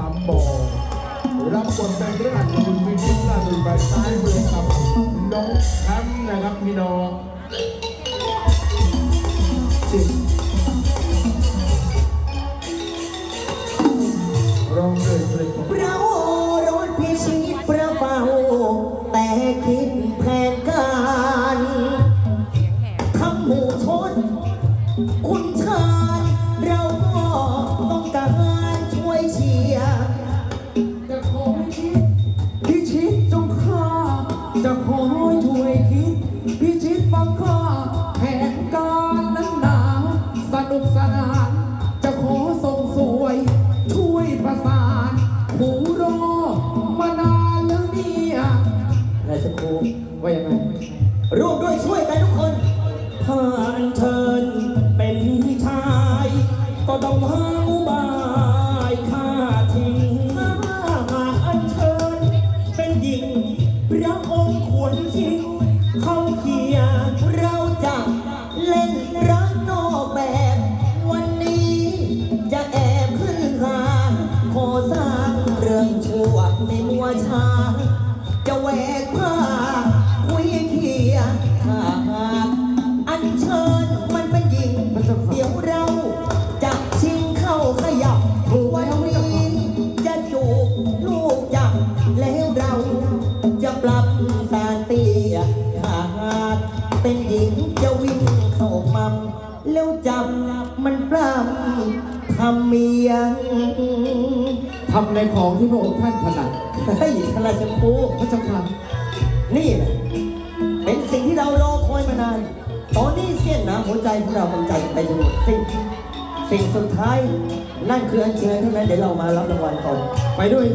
สามโมงรับบทเป็นเรื่องคุณวิชิตน้าดูไปซ้ายมือกับน้องแชมป์นะครับพี่น้องสิร้ จะขอช่วยคิด พิชิตฟังข้าแผนการนั้นหนาสนุกสนาน จะขอส่งสวย ช่วยประสานหูรอมานานแล้วเนี่ยราชครูว่ายังไงร่วมด้วยช่วยกันทุกคนถ้าอันเชิญเป็นชาย ก็ต้องหา ระองค์ควรชิงเขาเขียเราจะเล่นรักนอกแบบ วันนี้จะแอบขึ้นหาขอสร้างเรื่องชั่วในมัวชา จะแหวก เป็นหญิงจะวิ่งเข้ามัมแล้วจับมันปล้ำทำเมียงทำในของที่พระองค์ท่านถนัดเฮ้ยข้าราชครูพระเจ้าค่ะนี่แหละเป็นสิ่งที่เรารอคอยมานาน ตอนนี้เสี้ยนน้ำหัวใจของเรากำลังใจไปจนหมดสิ้นสิ่งสุดท้าย นั่นคืออันเชิญเท่านั้นเดี๋ยวเรามารับรางวัลก่อนไปด้วย